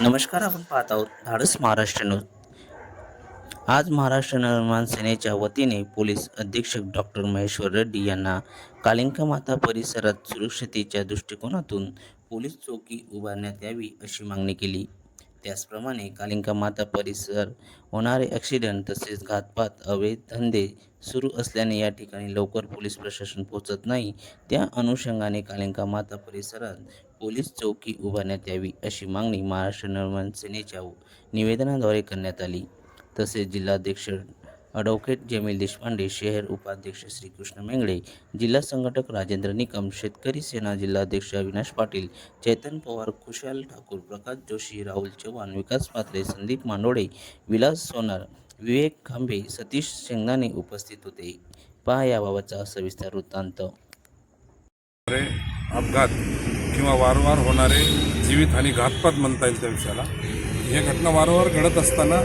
नमस्कार आपण पाहत आहोत धाडस महाराष्ट्र न्यूज. आज महाराष्ट्र निर्माण सेनेच्या वतीने पोलीस अधीक्षक डॉक्टर महेश्वर रेड्डी यांना कालिंका माता परिसरात सुरक्षतेच्या दृष्टिकोनातून पोलीस चौकी उभारण्यात यावी अशी मागणी केली. त्याचप्रमाणे कालिंका माता परिसर होणारे ॲक्सिडेंट तसेच घातपात अवैध धंदे सुरू असल्याने या ठिकाणी लवकर पोलीस प्रशासन पोहोचत नाही. त्या अनुषंगाने कालिंका माता परिसरात पोलीस चौकी उभारण्यात यावी अशी मागणी महाराष्ट्र निर्माण सेनेच्या निवेदनाद्वारे करण्यात आली. तसेच जिल्हाध्यक्ष ॲडव्होकेट जमील देशपांडे शहर उपाध्यक्ष श्रीकृष्ण मेंगडे जिल्हा संघटक राजेंद्र निकम शेतकरी सेना जिल्हाध्यक्ष अविनाश पाटील चैतन पवार खुशाल ठाकूर प्रकाश जोशी राहुल चव्हाण विकास पात्रे संदीप मांडोळे विलास सोनार विवेक खांबे सतीश शेंगदाणे उपस्थित होते. पहा याबाबतचा सविस्तर वृत्तांत. अपघात किंवा वारंवार होणारे जीवितहानी घातपात म्हणता येईल त्या विषयाला. हे घटना वारंवार घडत असताना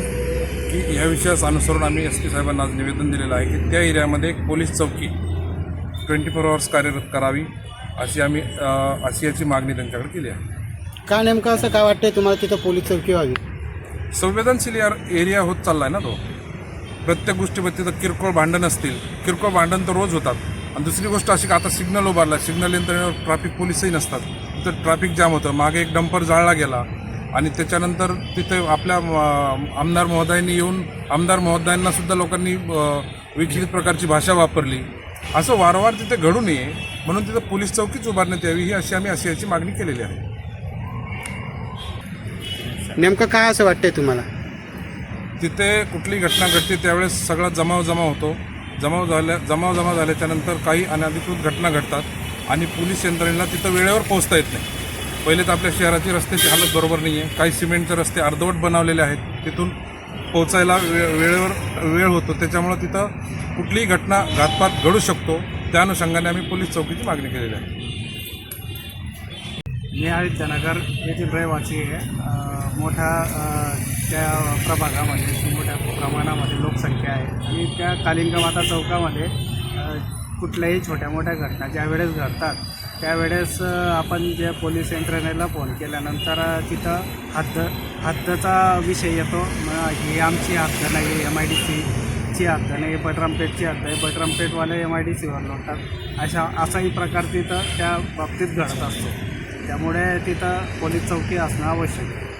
की ह्या विषयास अनुसरून आम्ही एस पी साहेबांना आज निवेदन दिलेलं आहे की त्या एरियामध्ये एक पोलीस चौकी ट्वेंटी फोर आवर्स कार्यरत करावी अशी आम्ही अशी याची मागणी त्यांच्याकडे केली आहे. का नेमकं असं काय वाटतंय तुम्हाला तिथं पोलीस चौकी व्हावी? संवेदनशील एरिया होत चालला आहे ना तो. प्रत्येक गोष्टीमध्ये तिथं किरकोळ भांडण असतील. किरकोळ भांडण तर रोज होतात. आणि दुसरी गोष्ट अशी की आता सिग्नल उभारला सिग्नल यंत्रणेवर ट्रॅफिक पोलिसही नसतात. तिथं ट्रॅफिक जाम होतं. मागे एक डंपर जाळला गेला आणि त्याच्यानंतर तिथे आपल्या आमदार महोदयांनी येऊन आमदार महोदयांना सुद्धा लोकांनी विचलित प्रकारची भाषा वापरली. असं वारंवार तिथे घडू नये म्हणून तिथं पोलीस चौकीच उभारण्यात यावी ही अशी आम्ही अशी याची मागणी केलेली आहे. नेमकं काय असं वाटतंय तुम्हाला? तिथे कुठली घटना घडते त्यावेळेस सगळा जमाव जमा होतो. जमाव झाल्या जमाव जमा झाल्याच्यानंतर काही अनधिकृत घटना घडतात आणि पोलीस यंत्रणेला तिथं वेळेवर पोहोचता येत नाही. पहिले तर आपल्या शहराची रस्त्याची हालत बरोबर नाही आहे काही सिमेंटचे रस्ते अर्धवट बनवलेले आहेत. तिथून पोहोचायला वे वेळेवर वेळ होतो. त्याच्यामुळं तिथं कुठलीही घटना घातपात घडू शकतो. त्या अनुषंगाने आम्ही पोलीस चौकीची मागणी केलेली आहे. मी आदित्यनगर येथील रहिवासी आहे. मोठा मोठ्या त्या प्रभागामध्ये मोठ्या प्रमाणामध्ये लोकसंख्या आहे. आणि त्या कालिंग माता चौकामध्ये कुठल्याही छोट्या मोठ्या घटना ज्या वेळेस घडतात त्यावेळेस आपण जे पोलीस यंत्रणेला फोन केल्यानंतर तिथं हद्द हद्दचा विषय येतो. म, ही आमची हद्द नाही एम आय डी सीची हद्द नाही बटरामपेठची हद्द आहे. बटरामपेठवाले एम आय डी सीवर लोटतात. अशा असाही प्रकार तिथं त्या बाबतीत घडत असतो. त्यामुळे तिथं पोलीस चौकी असणं आवश्यक आहे.